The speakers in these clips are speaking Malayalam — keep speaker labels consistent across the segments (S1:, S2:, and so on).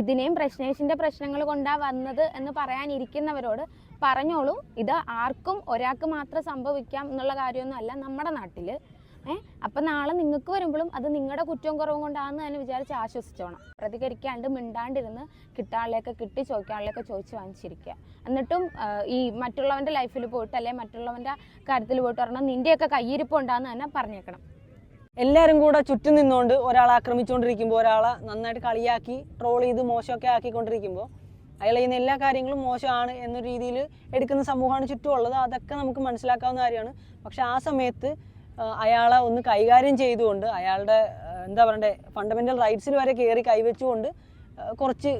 S1: ഇതിനെയും പ്രശ്നേഷിന്റെ പ്രശ്നങ്ങൾ കൊണ്ടാ വന്നത് എന്ന് പറയാനിരിക്കുന്നവരോട് പറഞ്ഞോളൂ. ഇത് ആർക്കും ഒരാൾക്ക് മാത്രം സംഭവിക്കാം എന്നുള്ള കാര്യമൊന്നും അല്ല നമ്മുടെ നാട്ടിൽ ഏഹ് അപ്പം നാളെ നിങ്ങൾക്ക് വരുമ്പോഴും അത് നിങ്ങളുടെ കുറ്റവും കുറവും കൊണ്ടാണെന്ന് തന്നെ വിചാരിച്ച് ആശ്വസിച്ചോണം. പ്രതികരിക്കാണ്ട് മിണ്ടാണ്ടിരുന്ന് കിട്ടാളിലേക്ക് കിട്ടി ചോദിക്കാളിലേക്ക് ചോദിച്ച് വാങ്ങിച്ചിരിക്കുക എന്നിട്ടും ഈ മറ്റുള്ളവന്റെ ലൈഫിൽ പോയിട്ട് അല്ലെങ്കിൽ മറ്റുള്ളവന്റെ കാര്യത്തിൽ പോയിട്ട് പറഞ്ഞാൽ നിന്റെയൊക്കെ കയ്യിരിപ്പ് ഉണ്ടാന്ന് തന്നെ പറഞ്ഞേക്കണം.
S2: എല്ലാവരും കൂടെ ചുറ്റും നിന്നുകൊണ്ട് ഒരാളെ ആക്രമിച്ചുകൊണ്ടിരിക്കുമ്പോൾ ഒരാളെ നന്നായിട്ട് കളിയാക്കി ട്രോൾ ചെയ്ത് മോശമൊക്കെ ആക്കിക്കൊണ്ടിരിക്കുമ്പോൾ അയാൾ ചെയ്യുന്ന എല്ലാ കാര്യങ്ങളും മോശമാണ് എന്ന രീതിയിൽ എടുക്കുന്ന സമൂഹമാണ് ചുറ്റുമുള്ളത്. അതൊക്കെ നമുക്ക് മനസ്സിലാക്കാവുന്ന കാര്യമാണ്. പക്ഷെ ആ സമയത്ത് അയാളെ ഒന്ന് കൈകാര്യം ചെയ്തുകൊണ്ട് അയാളുടെ എന്താ പറയണ്ടേ ഫണ്ടമെന്റൽ റൈറ്റ്സിൽ വരെ കയറി കൈവച്ചുകൊണ്ട് കുറച്ച്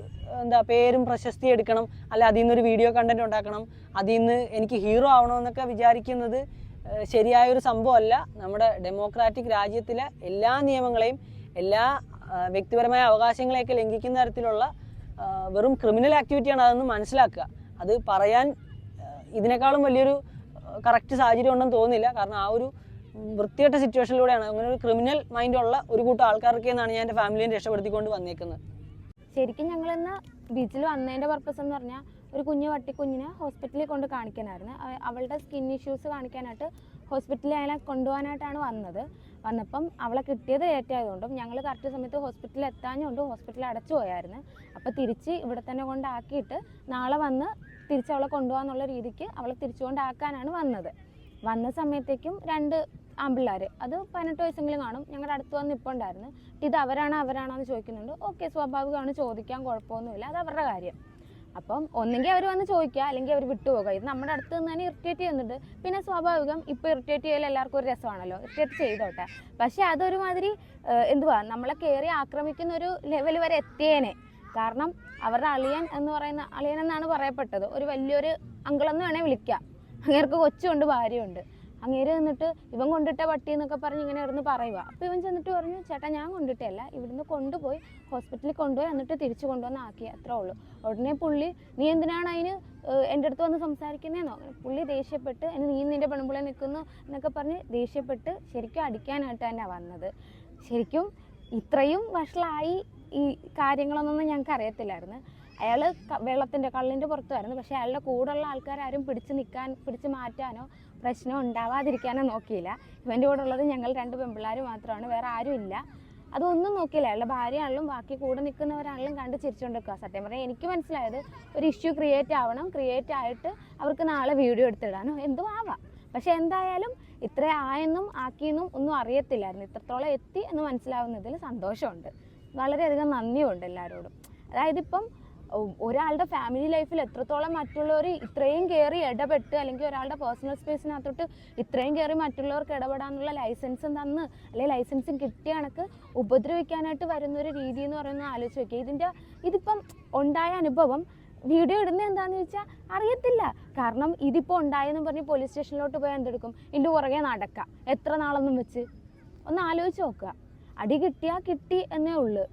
S2: എന്താ പേരും പ്രശസ്തി എടുക്കണം. അല്ല അതിൽ നിന്നൊരു വീഡിയോ കണ്ടന്റ് ഉണ്ടാക്കണം. അതിൽ നിന്ന് എനിക്ക് ഹീറോ ആവണമെന്നൊക്കെ വിചാരിക്കുന്നത് ശരിയായൊരു സംഭവമല്ല. നമ്മുടെ ഡെമോക്രാറ്റിക് രാജ്യത്തിലെ എല്ലാ നിയമങ്ങളെയും എല്ലാ വ്യക്തിപരമായ അവകാശങ്ങളെയൊക്കെ ലംഘിക്കുന്ന തരത്തിലുള്ള വെറും ക്രിമിനൽ ആക്ടിവിറ്റിയാണ് അതെന്ന് മനസ്സിലാക്കുക. അത് പറയാൻ ഇതിനേക്കാളും വലിയൊരു കറക്റ്റ് സാഹചര്യം ഉണ്ടെന്ന് തോന്നുന്നില്ല. കാരണം ആ ഒരു വൃത്തികെട്ട സിറ്റുവേഷനിലൂടെയാണ് അങ്ങനെ ഒരു ക്രിമിനൽ മൈൻഡുള്ള ഒരു കൂട്ടം ആൾക്കാർക്ക് എന്നാണ് ഞാൻ എന്റെ ഫാമിലിയെ രക്ഷപ്പെടുത്തിക്കൊണ്ട് വന്നേക്കുന്നത്.
S1: ശരിക്കും ഞങ്ങളിന്ന് ബീച്ചിൽ വന്നതിന്റെ പർപ്പസ് എന്ന് പറഞ്ഞാൽ ഒരു കുഞ്ഞു പട്ടിക്കുഞ്ഞിനെ ഹോസ്പിറ്റലിൽ കൊണ്ട് കാണിക്കാനായിരുന്നു. അവ- അവളുടെ സ്കിൻ ഇഷ്യൂസ് കാണിക്കാനായിട്ട് ഹോസ്പിറ്റലിൽ അയാളെ കൊണ്ടുപോകാനായിട്ടാണ് വന്നത്. വന്നപ്പം അവളെ കിട്ടിയത് ലേറ്റ് ആയതുകൊണ്ടും ഞങ്ങൾ കറക്റ്റ് സമയത്ത് ഹോസ്പിറ്റലിൽ എത്താഞ്ഞുകൊണ്ടും ഹോസ്പിറ്റലിൽ അടച്ചു പോയായിരുന്നു. അപ്പോൾ തിരിച്ച് ഇവിടെ തന്നെ കൊണ്ടാക്കിയിട്ട് നാളെ വന്ന് തിരിച്ച് അവളെ കൊണ്ടുപോകാന്നുള്ള രീതിക്ക് അവളെ തിരിച്ചുകൊണ്ടാക്കാനാണ് വന്നത്. വന്ന സമയത്തേക്കും രണ്ട് ആമ്പിള്ളേർ അത് പതിനെട്ട് വയസ്സെങ്കിലും കാണും. ഞങ്ങളുടെ അടുത്ത് വന്ന് ഇപ്പോൾ ഉണ്ടായിരുന്നു. ഇത് അവരാണോ അവരാണോ എന്ന് ചോദിക്കുന്നുണ്ട്. ഓക്കെ സ്വാഭാവികമാണ് ചോദിക്കാൻ കുഴപ്പമൊന്നുമില്ല. അത് അവരുടെ കാര്യം. അപ്പം ഒന്നെങ്കിൽ അവർ വന്ന് ചോദിക്കുക അല്ലെങ്കിൽ അവർ വിട്ടുപോകുക. ഇത് നമ്മുടെ അടുത്ത് നിന്ന് തന്നെ ഇറിറ്റേറ്റ് ചെയ്യുന്നുണ്ട്. പിന്നെ സ്വാഭാവികം ഇപ്പൊ ഇറിറ്റേറ്റ് ചെയ്യൽ എല്ലാവർക്കും ഒരു രസമാണല്ലോ. ഇറിറ്റേറ്റ് ചെയ്തോട്ടെ. പക്ഷേ അതൊരുമാതിരി എന്തുവാ നമ്മളെ കയറി ആക്രമിക്കുന്ന ഒരു ലെവൽ വരെ എത്തിയേനെ. കാരണം അവരുടെ അളിയൻ എന്ന് പറയുന്ന അളിയൻ എന്നാണ് പറയപ്പെട്ടത്. ഒരു വലിയൊരു അങ്കിളെന്ന് വേണേൽ വിളിക്കാം. അങ്ങേർക്ക് കൊച്ചുണ്ട് ഭാര്യയുണ്ട്. അങ്ങേര് നിന്നിട്ട് ഇവൻ കൊണ്ടിട്ട പട്ടി എന്നൊക്കെ പറഞ്ഞ് ഇങ്ങനെ ഇരുന്ന് പറയുക അപ്പോൾ ഇവൻ ചെന്നിട്ട് പറഞ്ഞു ചേട്ടാ ഞാൻ കൊണ്ടിട്ടല്ല ഇവിടുന്ന് കൊണ്ടുപോയി ഹോസ്പിറ്റലിൽ കൊണ്ടുപോയി എന്നിട്ട് തിരിച്ചു കൊണ്ടുവന്ന് ആക്കി. അത്രേ ഉള്ളൂ. ഉടനെ പുള്ളി നീ എന്തിനാണ് അതിന് എന്റെ അടുത്ത് വന്ന് സംസാരിക്കുന്നതെന്നോ പുള്ളി ദേഷ്യപ്പെട്ട് "എന്നെ നീ നിന്റെ പെൺപിള്ളെ നിൽക്കുന്നു എന്നൊക്കെ പറഞ്ഞ് ദേഷ്യപ്പെട്ട് ശരിക്കും അടിക്കാനായിട്ട് തന്നെ വന്നത്. ശരിക്കും ഇത്രയും വഷളായി ഈ കാര്യങ്ങളൊന്നും ഞങ്ങൾക്ക് അറിയത്തില്ലായിരുന്നു. അയാൾ വെള്ളത്തിന്റെ കള്ളിന്റെ പുറത്തുമായിരുന്നു പക്ഷേ അയാളുടെ കൂടെയുള്ള ആൾക്കാരും പിടിച്ച് നിൽക്കാൻ പിടിച്ച് മാറ്റാനോ പ്രശ്നം ഉണ്ടാവാതിരിക്കാനോ നോക്കിയില്ല. ഇവന്റെ കൂടെ ഉള്ളത് ഞങ്ങൾ രണ്ട് പെമ്പിള്ളാർ മാത്രമാണ് വേറെ ആരും ഇല്ല. അതൊന്നും നോക്കിയില്ല. അയാളുടെ ഭാര്യയാണെങ്കിലും ബാക്കി കൂടെ നിൽക്കുന്നവരാണെങ്കിലും കണ്ട് ചിരിച്ചുകൊണ്ട് നിൽക്കുക സത്യം പറഞ്ഞാൽ എനിക്ക് മനസ്സിലായത് ഒരു ഇഷ്യൂ ക്രിയേറ്റ് ആവണം ക്രിയേറ്റ് ആയിട്ട് അവർക്ക് നാളെ വീഡിയോ എടുത്തിടാനോ. എന്തോ ആവാം. പക്ഷെ എന്തായാലും ഇത്ര ആയെന്നും ആക്കിയെന്നും ഒന്നും അറിയത്തില്ലായിരുന്നു. ഇത്രത്തോളം എത്തി എന്ന് മനസ്സിലാവുന്നതിൽ സന്തോഷമുണ്ട്. വളരെയധികം നന്ദിയുണ്ട് എല്ലാവരോടും അതായത് ഇപ്പം ഒരാളുടെ ഫാമിലി ലൈഫിൽ എത്രത്തോളം മറ്റുള്ളവർ ഇത്രയും കയറി ഇടപെട്ട് അല്ലെങ്കിൽ ഒരാളുടെ പേഴ്സണൽ സ്പേസിനകത്തോട്ട് ഇത്രയും കയറി മറ്റുള്ളവർക്ക് ഇടപെടാനുള്ള ലൈസൻസും തന്ന് അല്ലെങ്കിൽ ലൈസൻസും കിട്ടിയ കണക്ക് ഉപദ്രവിക്കാനായിട്ട് വരുന്ന ഒരു രീതി എന്ന് പറയുന്നത് ആലോചിച്ച് നോക്കിയാൽ ഇതിന്റെ ഇതിപ്പം ഉണ്ടായ അനുഭവം വീഡിയോ ഇടുന്നത് എന്താണെന്ന് ചോദിച്ചാൽ അറിയത്തില്ല. കാരണം ഇതിപ്പോൾ ഉണ്ടായെന്ന് പറഞ്ഞ് പോലീസ് സ്റ്റേഷനിലോട്ട് പോയാൽ എന്തെടുക്കും? ഇതിന്റെ പുറകെ നടക്കാം. എത്ര നാളൊന്നും വെച്ച്? ഒന്ന് ആലോചിച്ച് നോക്കുക. അടി കിട്ടിയാൽ കിട്ടി എന്നേ ഉള്ളൂ.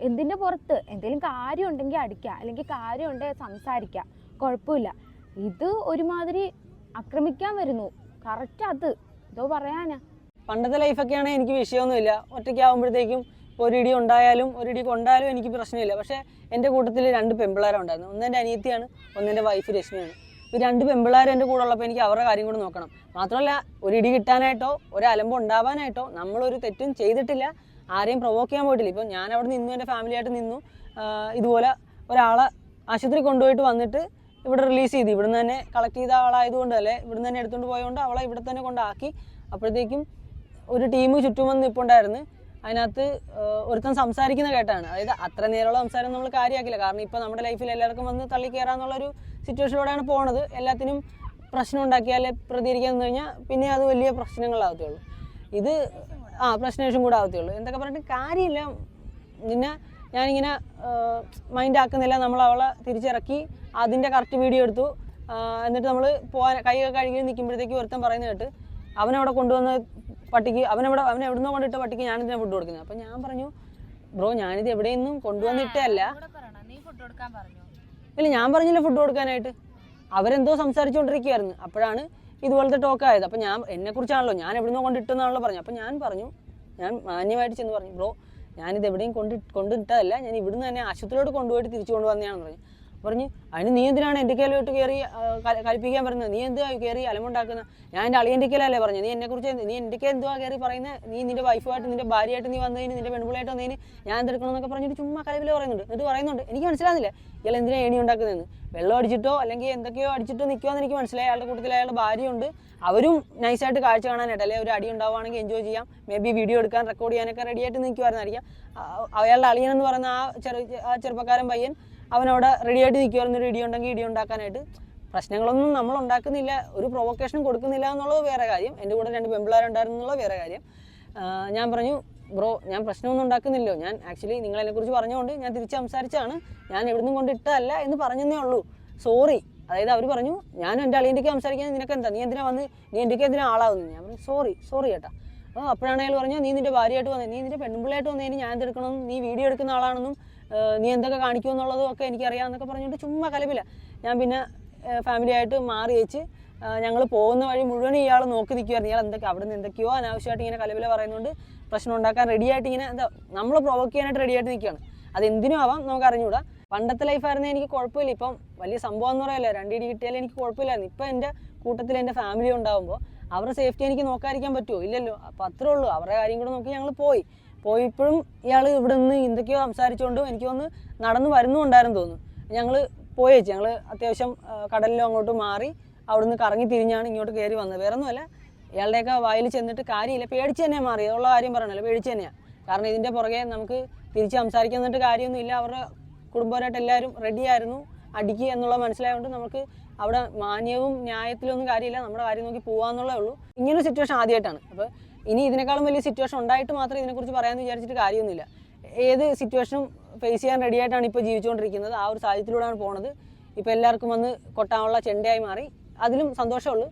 S1: എന്തിന്റെ പുറത്ത്? എന്തെങ്കിലും കാര്യം ഉണ്ടെങ്കിൽ അടിക്കുക. അല്ലെങ്കിൽ കാര്യം സംസാരിക്കുക. കുഴപ്പമില്ല. ഇത് ഒരുമാതിരി ആക്രമിക്കാൻ വരുന്നു. കറക്റ്റ് അത്. ഇതോ പറയാനാ.
S2: പണ്ടത്തെ ലൈഫൊക്കെയാണെങ്കിൽ എനിക്ക് വിഷയമൊന്നുമില്ല. ഒറ്റയ്ക്കാവുമ്പോഴത്തേക്കും ഒരു ഇടി ഉണ്ടായാലും ഒരു ഇടി കൊണ്ടായാലും എനിക്ക് പ്രശ്നമില്ല. പക്ഷേ എന്റെ കൂട്ടത്തിൽ രണ്ട് പെമ്പിളാരുണ്ടായിരുന്നു ഒന്ന് എന്റെ അനിയത്തിയാണ് ഒന്ന് എന്റെ വൈഫ് രശ്മിയാണ്. ഈ രണ്ട് പെമ്പിളാരും എന്റെ കൂടെ ഉള്ളപ്പോൾ എനിക്ക് അവരുടെ കാര്യം കൂടെ നോക്കണം. മാത്രമല്ല ഒരിടി കിട്ടാനായിട്ടോ ഒരു അലമ്പ് ഉണ്ടാവാനായിട്ടോ നമ്മളൊരു തെറ്റും ചെയ്തിട്ടില്ല. ആരെയും പ്രൊവോക്ക് ചെയ്യാൻ പോയിട്ടില്ല. ഇപ്പം ഞാൻ അവിടെ നിന്നു എന്റെ ഫാമിലിയായിട്ട് നിന്നു. ഇതുപോലെ ഒരാളെ ആശുപത്രി കൊണ്ടുപോയിട്ട് വന്നിട്ട് ഇവിടെ റിലീസ് ചെയ്തു. ഇവിടുന്ന് തന്നെ കളക്ട് ചെയ്ത ആളായതുകൊണ്ട് അല്ലെ ഇവിടുന്ന് തന്നെ എടുത്തുകൊണ്ട് പോയതുകൊണ്ട് അവളെ ഇവിടെ തന്നെ കൊണ്ടാക്കി. അപ്പോഴത്തേക്കും ഒരു ടീം ചുറ്റും വന്ന് നിൽപ്പുണ്ടായിരുന്നു അതിനകത്ത് ഒരുത്തൻ സംസാരിക്കുന്ന കേട്ടാണ്. അതായത് അത്ര നേരമുള്ള സംസാരം നമ്മൾ കാര്യമാക്കില്ല കാരണം ഇപ്പോൾ നമ്മുടെ ലൈഫിൽ എല്ലാവർക്കും വന്ന് തള്ളി കയറാന്നുള്ളൊരു സിറ്റുവേഷനിലൂടെയാണ് പോണത്. എല്ലാത്തിനും പ്രശ്നം ഉണ്ടാക്കിയാലേ പ്രതികരിക്കാൻ നിന്ന് കഴിഞ്ഞാൽ പിന്നെ അത് വലിയ പ്രശ്നങ്ങളാകത്തുള്ളൂ ഇത് ആ പ്രശ്നേഷം കൂടെ ആകത്തുള്ളൂ എന്തൊക്കെ പറഞ്ഞിട്ട് കാര്യമില്ല. പിന്നെ ഞാനിങ്ങനെ മൈൻഡ് ആക്കുന്നില്ല. നമ്മൾ അവളെ തിരിച്ചിറക്കി അതിന്റെ കറക്റ്റ് വീഡിയോ എടുത്തു. എന്നിട്ട് നമ്മൾ പോകാൻ കൈയൊക്കെ കഴുകി നിൽക്കുമ്പോഴത്തേക്ക് ഒരുത്തൻ പറയുന്നത് കേട്ട് അവനവിടെ കൊണ്ടുവന്ന പട്ടിക്ക് അവനവിടെ അവൻ എവിടുന്നോ കൊണ്ടിട്ട പട്ടിക്ക് ഞാനിതിനെ ഫുഡ് കൊടുക്കുന്നത്. അപ്പം ഞാൻ പറഞ്ഞു ബ്രോ ഞാനിത് എവിടെയൊന്നും കൊണ്ടുവന്നിട്ടല്ല ഇല്ല ഞാൻ പറഞ്ഞില്ല ഫുഡ് കൊടുക്കാനായിട്ട്. അവരെന്തോ സംസാരിച്ചുകൊണ്ടിരിക്കുകയായിരുന്നു അപ്പോഴാണ് ഇതുപോലത്തെ ടോക്ക് ആയത്. അപ്പം ഞാൻ എന്നെക്കുറിച്ചാണല്ലോ ഞാൻ എവിടുന്നോ കൊണ്ടിട്ടെന്നാണല്ലോ പറഞ്ഞു അപ്പോൾ ഞാൻ പറഞ്ഞു ഞാൻ മാന്യമായിട്ട് ചെന്ന് പറഞ്ഞു ബ്രോ ഞാനിത് എവിടെയും കൊണ്ട് കൊണ്ടിട്ടതല്ല. ഞാൻ ഇവിടുന്ന് തന്നെ ആശുപത്രിയിലോട്ട് കൊണ്ടുപോയിട്ട് തിരിച്ചു കൊണ്ടുവന്നതാണെന്ന് പറഞ്ഞു. പറഞ്ഞു അതിന് നീ എന്തിനാണ് എന്റെ കയ്യിലോട്ട് കയറി കൽപ്പിക്കാൻ പറഞ്ഞത്? നീ എന്തുവാ കയറി അലമുണ്ടാക്കുന്നത് ഞാൻ എന്റെ അളിയന്റെ കയ്യിലല്ലേ പറഞ്ഞു നീ എന്നെക്കുറിച്ച് കുറിച്ച് നീ എന്റെ കയ്യിൽ എന്തുവാ കയറി പറയുന്നത് നീ നിന്റെ വൈഫുമായിട്ട് നിന്റെ ഭാര്യയായിട്ട് നീ വന്നതിന് നിന്റെ പെൺപിള്ളയായിട്ട് വന്നതിന് ഞാൻ എന്തെടുക്കണമെന്നൊക്കെ പറഞ്ഞിട്ട് ചുമ്മാ കലവിൽ പറയുന്നുണ്ട്. എന്നിട്ട് പറയുന്നുണ്ട്. എനിക്ക് മനസ്സിലാകുന്നില്ല ഇയാൾ എന്തിനാ ഏണി ഉണ്ടാക്കുന്നതെന്ന്? വെള്ളം അടിച്ചിട്ടോ അല്ലെങ്കിൽ എന്തൊക്കെയോ അടിച്ചിട്ടോ നിൽക്കുമെന്ന് എനിക്ക് മനസ്സിലായി. അയാളുടെ കൂട്ടത്തിൽ അയാളുടെ ഭാര്യയുണ്ട്. അവരും നൈസായിട്ട് കാഴ്ച കാണാനായിട്ട് അല്ലെങ്കിൽ ഒരു അടി ഉണ്ടാവുകയാണെങ്കിൽ എൻജോയ് ചെയ്യാം. മേ ബി വീഡിയോ എടുക്കാൻ റെക്കോർഡ് ചെയ്യാനൊക്കെ റെഡിയായിട്ട് നിൽക്കുമായിരുന്നായിരിക്കാം അയാളുടെ അളിയൻ എന്ന് പറയുന്ന ആ ചെറു ആ ചെറുപ്പക്കാരൻ പയ്യൻ അവനവിടെ റെഡി ആയിട്ട് നിൽക്കുമായിരുന്നു ഒരു ഇടി ഉണ്ടെങ്കിൽ ഇടി ഉണ്ടാക്കാനായിട്ട്. പ്രശ്നങ്ങളൊന്നും നമ്മൾ ഉണ്ടാക്കുന്നില്ല. ഒരു പ്രൊവോക്കേഷൻ കൊടുക്കുന്നില്ല എന്നുള്ളത് വേറെ കാര്യം. എന്റെ കൂടെ രണ്ട് പെമ്പിള്ളേരുണ്ടായിരുന്നു എന്നുള്ളത് വേറെ കാര്യം. ഞാൻ പറഞ്ഞു ബ്രോ ഞാൻ പ്രശ്നമൊന്നും ഉണ്ടാക്കുന്നില്ലോ ഞാൻ ആക്ച്വലി നിങ്ങൾ എന്നെക്കുറിച്ച് പറഞ്ഞുകൊണ്ട് ഞാൻ തിരിച്ച് സംസാരിച്ചാണ്. ഞാൻ എവിടുന്നും ഇട്ടതല്ല എന്ന് പറഞ്ഞതേ ഉള്ളൂ. സോറി അതായത് അവർ പറഞ്ഞു ഞാൻ എന്റെ അളിയന്റെക്ക് സംസാരിക്കാൻ നിനക്ക് എന്താ നീ എന്തിനാ വന്ന് നീ എന്റെ എന്തിനാ ആളാവുന്നു? ഞാൻ പറഞ്ഞു സോറി സോറി ചേട്ടാ അപ്പോൾ അപ്പോഴാണെങ്കിൽ പറഞ്ഞു നീ നിന്റെ ഭാര്യയായിട്ട് വന്നേ നീ നിന്റെ പെൺപിള്ളയായിട്ട് വന്നതിന് ഞാൻ എന്തെടുക്കണമെന്നും നീ വീഡിയോ എടുക്കുന്ന ആളാണെന്നും നീ എന്തൊക്കെ കാണിക്കുമെന്നുള്ളതും ഒക്കെ എനിക്കറിയാമെന്നൊക്കെ പറഞ്ഞുകൊണ്ട് ചുമ്മാ കലപില്ല ഞാൻ പിന്നെ ഫാമിലി ആയിട്ട് മാറി വെച്ച് ഞങ്ങൾ പോകുന്ന വഴി മുഴുവൻ ഇയാൾ നോക്കി നിൽക്കുമായിരുന്നു ഇയാൾ എന്തൊക്കെ അവിടെ നിന്ന് എന്തൊക്കെയോ അനാവശ്യമായിട്ട് ഇങ്ങനെ കലവില പറയുന്നുണ്ട് പ്രശ്നം ഉണ്ടാക്കാൻ റെഡി ആയിട്ട് ഇങ്ങനെ എന്താ നമ്മൾ പ്രൊവോക്ക് ചെയ്യാനായിട്ട് റെഡി ആയിട്ട് നിൽക്കുകയാണ് അത് എന്തിനും ആവാം നമുക്ക് അറിഞ്ഞുകൂടാ. പണ്ടത്തെ ലൈഫായിരുന്നേ എനിക്ക് കുഴപ്പമില്ല. ഇപ്പം വലിയ സംഭവം എന്ന് പറയല്ലേ രണ്ടിടി കിട്ടിയാലും എനിക്ക് കുഴപ്പമില്ലായിരുന്നു. ഇപ്പം എന്റെ കൂട്ടത്തിൽ എന്റെ ഫാമിലി ഉണ്ടാകുമ്പോൾ അവരുടെ സേഫ്റ്റി എനിക്ക് നോക്കാതിരിക്കാൻ പറ്റുമോ? ഇല്ലല്ലോ. അപ്പം അത്രേ ഉള്ളൂ. അവരുടെ കാര്യം കൂടെ നോക്കി ഞങ്ങൾ പോയി. പോയപ്പോഴും ഇയാൾ ഇവിടെ നിന്ന് എന്തൊക്കെയോ സംസാരിച്ചുകൊണ്ടും എനിക്ക് ഒന്ന് നടന്നു വരുന്നുണ്ടായിരുന്നു തോന്നുന്നു. ഞങ്ങൾ പോയി വെച്ച്. ഞങ്ങൾ അത്യാവശ്യം കടലിലും അങ്ങോട്ട് മാറി അവിടുന്ന് കറങ്ങി തിരിഞ്ഞാണ് ഇങ്ങോട്ട് കയറി വന്നത്. വേറെ ഒന്നുമല്ല ഇയാളുടെയൊക്കെ വായിൽ ചെന്നിട്ട് കാര്യമില്ല. പേടിച്ച് തന്നെ മാറി. ഉള്ള കാര്യം പറയണല്ലോ പേടിച്ച് തന്നെയാണ് കാരണം ഇതിന്റെ പുറകെ നമുക്ക് തിരിച്ച് സംസാരിക്കാൻ എന്നിട്ട് കാര്യമൊന്നുമില്ല. അവരുടെ കുടുംബപരമായിട്ട് എല്ലാവരും റെഡിയായിരുന്നു അടിക്കുക എന്നുള്ള മനസ്സിലായതുകൊണ്ട് നമുക്ക് അവിടെ മാന്യവും ന്യായത്തിലൊന്നും കാര്യമില്ല. നമ്മുടെ കാര്യം നോക്കി പോകാന്നുള്ളേ ഉള്ളൂ. ഇങ്ങനൊരു സിറ്റുവേഷൻ ആദ്യമായിട്ടാണ് അപ്പോൾ ഇനി ഇതിനേക്കാളും വലിയ സിറ്റുവേഷൻ ഉണ്ടായിട്ട് മാത്രമേ ഇതിനെക്കുറിച്ച് പറയാമെന്ന് വിചാരിച്ചിട്ട് കാര്യമൊന്നുമില്ല. ഏത് സിറ്റുവേഷനും ഫേസ് ചെയ്യാൻ റെഡി ആയിട്ടാണ് ഇപ്പോൾ ജീവിച്ചുകൊണ്ടിരിക്കുന്നത്. ആ ഒരു സാഹചര്യത്തിലൂടെയാണ് പോണത്. ഇപ്പോൾ എല്ലാവർക്കും വന്ന് കൊട്ടാനുള്ള ചെണ്ടയായി മാറി. അതിലും സന്തോഷമുള്ളൂ.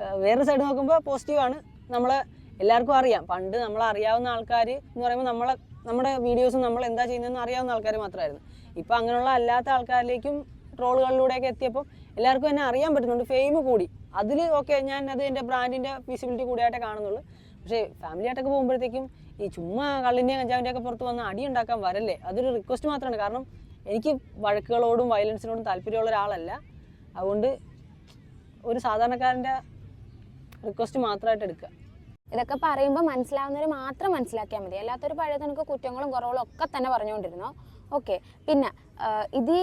S2: വേറൊരു വേറെ സൈഡ് നോക്കുമ്പോൾ പോസിറ്റീവാണ് നമ്മളെ എല്ലാവർക്കും അറിയാം. പണ്ട് നമ്മളറിയാവുന്ന ആൾക്കാർ എന്ന് പറയുമ്പോൾ നമ്മളെ നമ്മുടെ വീഡിയോസ് നമ്മൾ എന്താ ചെയ്യുന്നതെന്ന് അറിയാവുന്ന ആൾക്കാർ മാത്രമായിരുന്നു. ഇപ്പം അങ്ങനെയുള്ള അല്ലാത്ത ആൾക്കാരിലേക്കും ട്രോളുകളിലൂടെയൊക്കെ എത്തിയപ്പോൾ എല്ലാവർക്കും എന്നെ അറിയാൻ പറ്റുന്നുണ്ട്. ഫെയിം കൂടി. അതിൽ ഓക്കെ ഞാൻ അത് എന്റെ ബ്രാൻഡിന്റെ വിസിബിലിറ്റി കൂടിയായിട്ടേ കാണുന്നുള്ളൂ. പക്ഷേ ഫാമിലി ആയിട്ടൊക്കെ പോകുമ്പോഴത്തേക്കും ഈ ചുമ്മാ കള്ളിന്റെയും കഞ്ചാവിന്റെ ഒക്കെ പുറത്ത് വന്ന് അടി ഉണ്ടാക്കാൻ വരല്ലേ? അതൊരു റിക്വസ്റ്റ് മാത്രമാണ്. കാരണം എനിക്ക് വഴക്കുകളോടും വയലൻസിനോടും താല്പര്യമുള്ള ഒരാളല്ല. അതുകൊണ്ട് ഒരു സാധാരണക്കാരന്റെ റിക്വസ്റ്റ് മാത്രമായിട്ട് എടുക്കുക.
S1: ഇതൊക്കെ പറയുമ്പോൾ മനസ്സിലാവുന്നവർ മാത്രം മനസ്സിലാക്കിയാൽ മതി. അല്ലാത്തൊരു പഴയ കണക്ക് കുറ്റങ്ങളും കുറവുകളും ഒക്കെ തന്നെ പറഞ്ഞുകൊണ്ടിരുന്നു? ഓക്കെ പിന്നെ ഇത്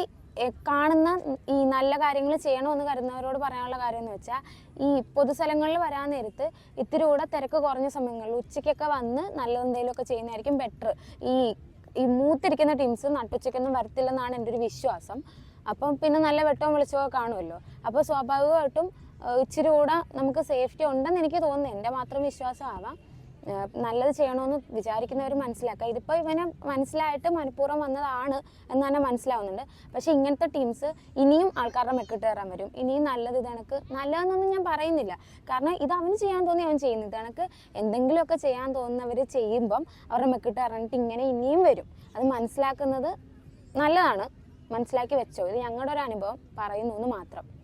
S1: കാണുന്ന ഈ നല്ല കാര്യങ്ങൾ ചെയ്യണമെന്ന് കരുതുന്നവരോട് പറയാനുള്ള കാര്യം എന്ന് വെച്ചാൽ ഈ പൊതുസ്ഥലങ്ങളിൽ വരാൻ നേരത്ത് ഇത്തിരി കൂടെ തിരക്ക് കുറഞ്ഞ സമയങ്ങളിൽ ഉച്ചയ്ക്കൊക്കെ വന്ന് നല്ല എന്തെങ്കിലുമൊക്കെ ചെയ്യുന്നതായിരിക്കും ബെറ്റർ ഈ ഈ മൂത്തിരിക്കുന്ന ടീംസ് നട്ടുച്ചയ്ക്കൊന്നും വരത്തില്ലെന്നാണ് എന്റെ ഒരു വിശ്വാസം. അപ്പം പിന്നെ നല്ല വെട്ടവും വെളിച്ചവും കാണുമല്ലോ. അപ്പോൾ സ്വാഭാവികമായിട്ടും ഇച്ചിരി കൂടെ നമുക്ക് സേഫ്റ്റി ഉണ്ടെന്ന് എനിക്ക് തോന്നുന്നു. എന്റെ മാത്രം വിശ്വാസമാവാം. നല്ലത് ചെയ്യണമെന്ന് വിചാരിക്കുന്നവർ മനസ്സിലാക്കുക. ഇതിപ്പോൾ ഇവനെ മനസ്സിലായിട്ട് മനഃപൂർവം വന്നതാണ് എന്ന് തന്നെ മനസ്സിലാവുന്നുണ്ട്. പക്ഷേ ഇങ്ങനത്തെ ടീംസ് ഇനിയും ആൾക്കാരുടെ മെക്കിട്ട് കയറാൻ വരും. ഇനിയും നല്ലത് ഇതണക്ക് നല്ലതെന്നൊന്നും ഞാൻ പറയുന്നില്ല. കാരണം ഇത് അവന് ചെയ്യാൻ തോന്നി അവൻ ചെയ്യുന്നു ഇതണക്ക് എന്തെങ്കിലുമൊക്കെ ചെയ്യാൻ തോന്നുന്നവർ ചെയ്യുമ്പം അവരുടെ മെക്കിട്ട് കയറാനിട്ട് ഇങ്ങനെ ഇനിയും വരും. അത് മനസ്സിലാക്കുന്നത് നല്ലതാണ്. മനസ്സിലാക്കി വെച്ചോ. ഇത് ഞങ്ങളുടെ ഒരു അനുഭവം പറയുന്നു എന്ന് മാത്രം.